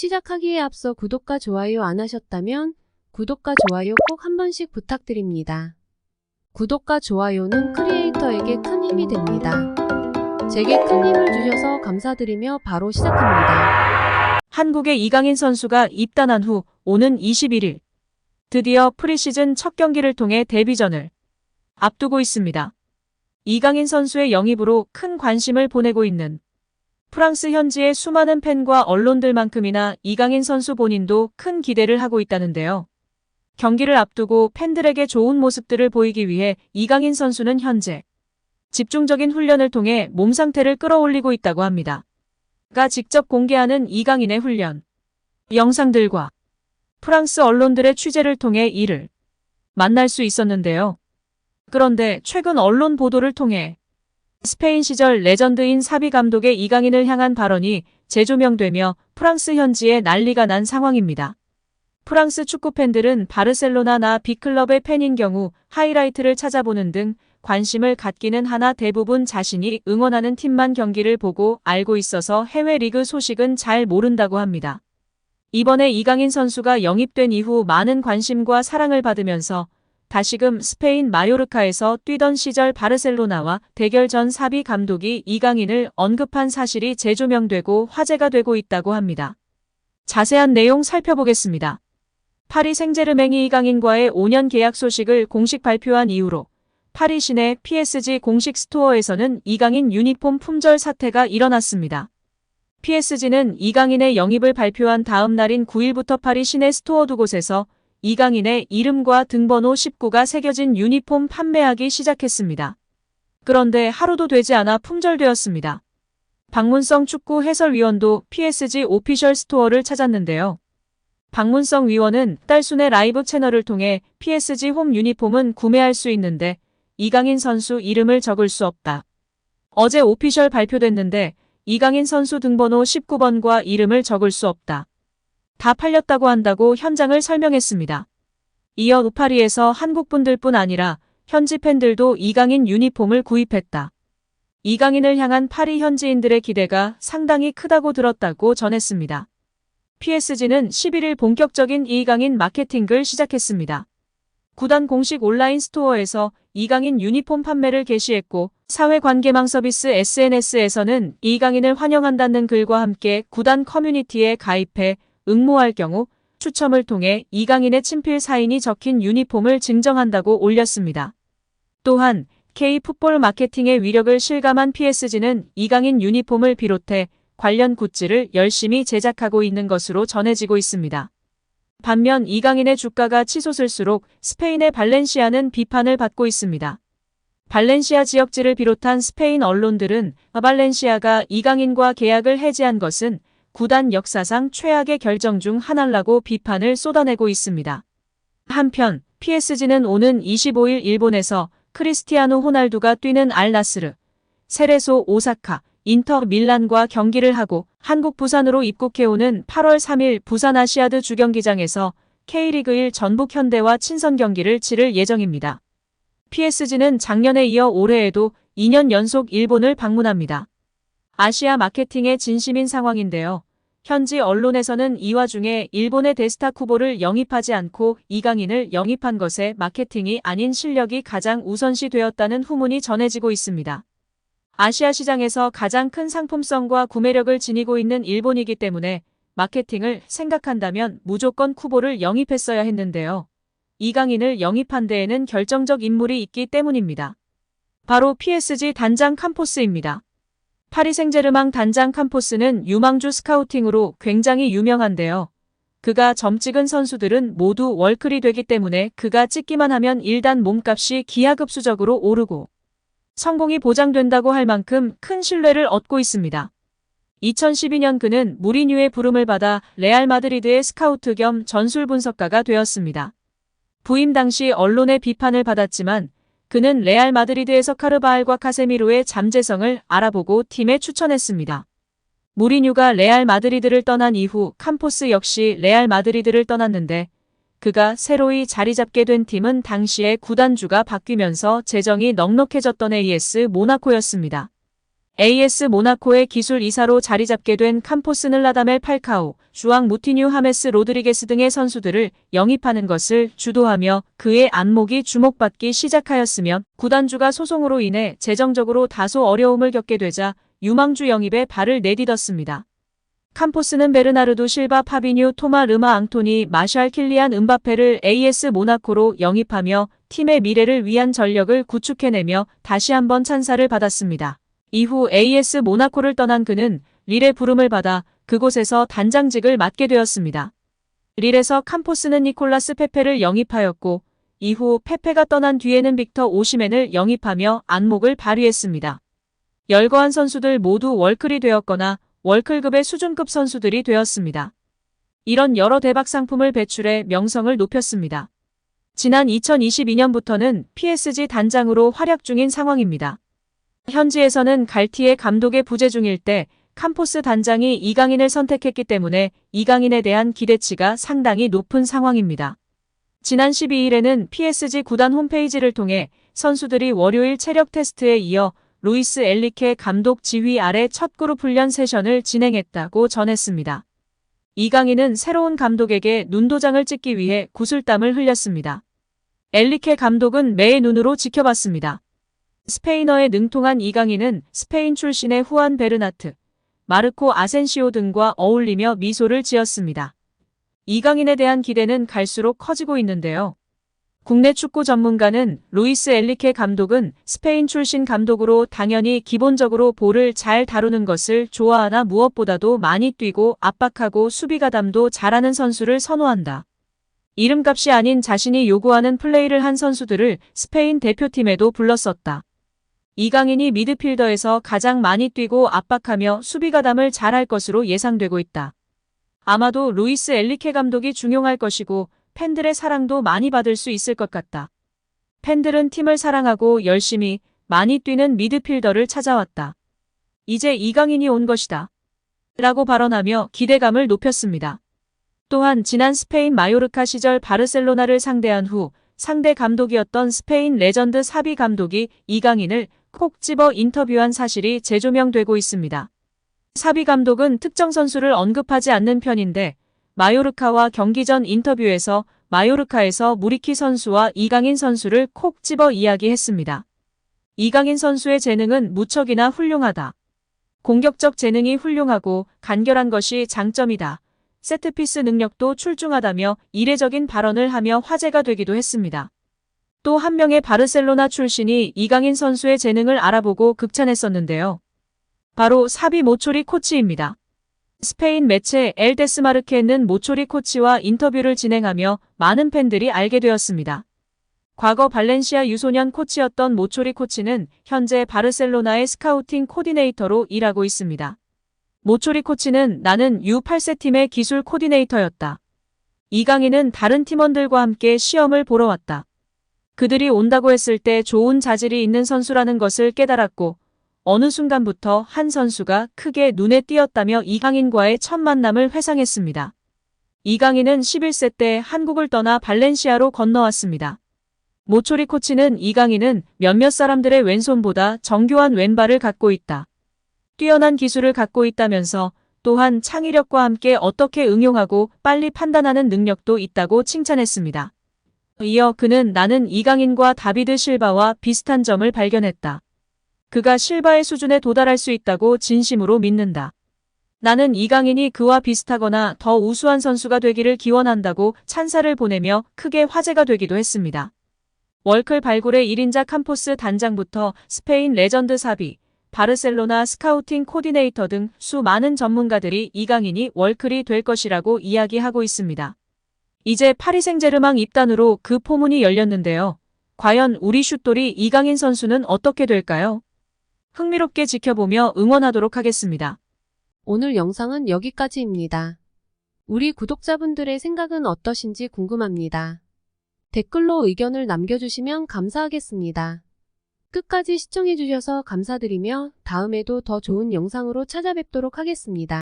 시작하기에 앞서 구독과 좋아요 안 하셨다면 구독과 좋아요 꼭 한 번씩 부탁드립니다. 구독과 좋아요는 크리에이터에게 큰 힘이 됩니다. 제게 큰 힘을 주셔서 감사드리며 바로 시작합니다. 한국의 이강인 선수가 입단한 후 오는 21일 드디어 프리시즌 첫 경기를 통해 데뷔전을 앞두고 있습니다. 이강인 선수의 영입으로 큰 관심을 보내고 있는 프랑스 현지의 수많은 팬과 언론들만큼이나 이강인 선수 본인도 큰 기대를 하고 있다는데요. 경기를 앞두고 팬들에게 좋은 모습들을 보이기 위해 이강인 선수는 현재 집중적인 훈련을 통해 몸 상태를 끌어올리고 있다고 합니다. 가 직접 공개하는 이강인의 훈련 영상들과 프랑스 언론들의 취재를 통해 이를 만날 수 있었는데요. 그런데 최근 언론 보도를 통해 스페인 시절 레전드인 사비 감독의 이강인을 향한 발언이 재조명되며 프랑스 현지에 난리가 난 상황입니다. 프랑스 축구 팬들은 바르셀로나나 B클럽의 팬인 경우 하이라이트를 찾아보는 등 관심을 갖기는 하나 대부분 자신이 응원하는 팀만 경기를 보고 알고 있어서 해외 리그 소식은 잘 모른다고 합니다. 이번에 이강인 선수가 영입된 이후 많은 관심과 사랑을 받으면서 다시금 스페인 마요르카에서 뛰던 시절 바르셀로나와 대결 전 사비 감독이 이강인을 언급한 사실이 재조명되고 화제가 되고 있다고 합니다. 자세한 내용 살펴보겠습니다. 파리 생제르맹이 이강인과의 5년 계약 소식을 공식 발표한 이후로 파리 시내 PSG 공식 스토어에서는 이강인 유니폼 품절 사태가 일어났습니다. PSG는 이강인의 영입을 발표한 다음 날인 9일부터 파리 시내 스토어 두 곳에서 이강인의 이름과 등번호 19가 새겨진 유니폼 판매하기 시작했습니다. 그런데 하루도 되지 않아 품절되었습니다. 박문성 축구 해설위원도 PSG 오피셜 스토어를 찾았는데요. 박문성 위원은 딸순의 라이브 채널을 통해 PSG 홈 유니폼은 구매할 수 있는데 이강인 선수 이름을 적을 수 없다. 어제 오피셜 발표됐는데 이강인 선수 등번호 19번과 이름을 적을 수 없다. 다 팔렸다고 한다고 현장을 설명했습니다. 이어 우파리에서 한국분들뿐 아니라 현지 팬들도 이강인 유니폼을 구입했다. 이강인을 향한 파리 현지인들의 기대가 상당히 크다고 들었다고 전했습니다. PSG는 11일 본격적인 이강인 마케팅을 시작했습니다. 구단 공식 온라인 스토어에서 이강인 유니폼 판매를 개시했고 사회관계망 서비스 SNS에서는 이강인을 환영한다는 글과 함께 구단 커뮤니티에 가입해 응모할 경우 추첨을 통해 이강인의 친필 사인이 적힌 유니폼을 증정한다고 올렸습니다. 또한 K풋볼 마케팅의 위력을 실감한 PSG는 이강인 유니폼을 비롯해 관련 굿즈를 열심히 제작하고 있는 것으로 전해지고 있습니다. 반면 이강인의 주가가 치솟을수록 스페인의 발렌시아는 비판을 받고 있습니다. 발렌시아 지역지를 비롯한 스페인 언론들은 발렌시아가 이강인과 계약을 해지한 것은 구단 역사상 최악의 결정 중 하나라고 비판을 쏟아내고 있습니다. 한편 PSG는 오는 25일 일본에서 크리스티아노 호날두가 뛰는 알나스르, 세레소 오사카, 인터 밀란과 경기를 하고 한국 부산으로 입국해오는 8월 3일 부산 아시아드 주경기장에서 K리그 1 전북 현대와 친선 경기를 치를 예정입니다. PSG는 작년에 이어 올해에도 2년 연속 일본을 방문합니다. 아시아 마케팅의 진심인 상황인데요. 현지 언론에서는 이 와중에 일본의 데스타 쿠보를 영입하지 않고 이강인을 영입한 것에 마케팅이 아닌 실력이 가장 우선시 되었다는 후문이 전해지고 있습니다. 아시아 시장에서 가장 큰 상품성과 구매력을 지니고 있는 일본이기 때문에 마케팅을 생각한다면 무조건 쿠보를 영입했어야 했는데요. 이강인을 영입한 데에는 결정적 인물이 있기 때문입니다. 바로 PSG 단장 캄포스입니다. 파리 생제르망 단장 캄포스는 유망주 스카우팅으로 굉장히 유명한데요. 그가 점 찍은 선수들은 모두 월클이 되기 때문에 그가 찍기만 하면 일단 몸값이 기하급수적으로 오르고 성공이 보장된다고 할 만큼 큰 신뢰를 얻고 있습니다. 2012년 그는 무리뉴의 부름을 받아 레알 마드리드의 스카우트 겸 전술 분석가가 되었습니다. 부임 당시 언론의 비판을 받았지만 그는 레알 마드리드에서 카르바알과 카세미로의 잠재성을 알아보고 팀에 추천했습니다. 무리뉴가 레알 마드리드를 떠난 이후 캄포스 역시 레알 마드리드를 떠났는데 그가 새로이 자리 잡게 된 팀은 당시에 구단주가 바뀌면서 재정이 넉넉해졌던 AS 모나코였습니다. AS 모나코의 기술 이사로 자리 잡게 된 캄포스는 라다멜 팔카오, 주앙 무티뉴 하메스 로드리게스 등의 선수들을 영입하는 것을 주도하며 그의 안목이 주목받기 시작하였으며 구단주가 소송으로 인해 재정적으로 다소 어려움을 겪게 되자 유망주 영입에 발을 내딛었습니다. 캄포스는 베르나르도 실바 파비뉴 토마 르마 앙토니 마샬 킬리안 은바페를 AS 모나코로 영입하며 팀의 미래를 위한 전력을 구축해내며 다시 한번 찬사를 받았습니다. 이후 AS 모나코를 떠난 그는 릴의 부름을 받아 그곳에서 단장직을 맡게 되었습니다. 릴에서 캄포스는 니콜라스 페페를 영입하였고 이후 페페가 떠난 뒤에는 빅터 오시멘을 영입하며 안목을 발휘했습니다. 열거한 선수들 모두 월클이 되었거나 월클급의 수준급 선수들이 되었습니다. 이런 여러 대박 상품을 배출해 명성을 높였습니다. 지난 2022년부터는 PSG 단장으로 활약 중인 상황입니다. 현지에서는 갈티에 감독의 부재 중일 때 캄포스 단장이 이강인을 선택했기 때문에 이강인에 대한 기대치가 상당히 높은 상황입니다. 지난 12일에는 PSG 구단 홈페이지를 통해 선수들이 월요일 체력 테스트에 이어 루이스 엘리케 감독 지휘 아래 첫 그룹 훈련 세션을 진행했다고 전했습니다. 이강인은 새로운 감독에게 눈도장을 찍기 위해 구슬땀을 흘렸습니다. 엘리케 감독은 매의 눈으로 지켜봤습니다. 스페인어에 능통한 이강인은 스페인 출신의 후안 베르나트, 마르코 아센시오 등과 어울리며 미소를 지었습니다. 이강인에 대한 기대는 갈수록 커지고 있는데요. 국내 축구 전문가는 루이스 엘리케 감독은 스페인 출신 감독으로 당연히 기본적으로 볼을 잘 다루는 것을 좋아하나 무엇보다도 많이 뛰고 압박하고 수비 가담도 잘하는 선수를 선호한다. 이름값이 아닌 자신이 요구하는 플레이를 한 선수들을 스페인 대표팀에도 불렀었다. 이강인이 미드필더에서 가장 많이 뛰고 압박하며 수비 가담을 잘할 것으로 예상되고 있다. 아마도 루이스 엘리케 감독이 중용할 것이고 팬들의 사랑도 많이 받을 수 있을 것 같다. 팬들은 팀을 사랑하고 열심히 많이 뛰는 미드필더를 찾아왔다. 이제 이강인이 온 것이다. 라고 발언하며 기대감을 높였습니다. 또한 지난 스페인 마요르카 시절 바르셀로나를 상대한 후 상대 감독이었던 스페인 레전드 사비 감독이 이강인을 콕 집어 인터뷰한 사실이 재조명되고 있습니다. 사비 감독은 특정 선수를 언급하지 않는 편인데 마요르카와 경기 전 인터뷰에서 마요르카에서 무리키 선수와 이강인 선수를 콕 집어 이야기했습니다. 이강인 선수의 재능은 무척이나 훌륭하다. 공격적 재능이 훌륭하고 간결한 것이 장점이다. 세트피스 능력도 출중하다며 이례적인 발언을 하며 화제가 되기도 했습니다. 또 한 명의 바르셀로나 출신이 이강인 선수의 재능을 알아보고 극찬했었는데요. 바로 사비 모초리 코치입니다. 스페인 매체 엘 데스마르케는 모초리 코치와 인터뷰를 진행하며 많은 팬들이 알게 되었습니다. 과거 발렌시아 유소년 코치였던 모초리 코치는 현재 바르셀로나의 스카우팅 코디네이터로 일하고 있습니다. 모초리 코치는 나는 U8세 팀의 기술 코디네이터였다. 이강인은 다른 팀원들과 함께 시험을 보러 왔다. 그들이 온다고 했을 때 좋은 자질이 있는 선수라는 것을 깨달았고 어느 순간부터 한 선수가 크게 눈에 띄었다며 이강인과의 첫 만남을 회상했습니다. 이강인은 11세 때 한국을 떠나 발렌시아로 건너왔습니다. 모초리 코치는 이강인은 몇몇 사람들의 왼손보다 정교한 왼발을 갖고 있다. 뛰어난 기술을 갖고 있다면서 또한 창의력과 함께 어떻게 응용하고 빨리 판단하는 능력도 있다고 칭찬했습니다. 이어 그는 나는 이강인과 다비드 실바와 비슷한 점을 발견했다. 그가 실바의 수준에 도달할 수 있다고 진심으로 믿는다. 나는 이강인이 그와 비슷하거나 더 우수한 선수가 되기를 기원한다고 찬사를 보내며 크게 화제가 되기도 했습니다. 월클 발굴의 1인자 캄포스 단장부터 스페인 레전드 사비, 바르셀로나 스카우팅 코디네이터 등 수많은 전문가들이 이강인이 월클이 될 것이라고 이야기하고 있습니다. 이제 파리 생제르맹 입단으로 그 포문이 열렸는데요. 과연 우리 슛돌이 이강인 선수는 어떻게 될까요? 흥미롭게 지켜보며 응원하도록 하겠습니다. 오늘 영상은 여기까지입니다. 우리 구독자분들의 생각은 어떠신지 궁금합니다. 댓글로 의견을 남겨주시면 감사하겠습니다. 끝까지 시청해주셔서 감사드리며 다음에도 더 좋은 영상으로 찾아뵙도록 하겠습니다.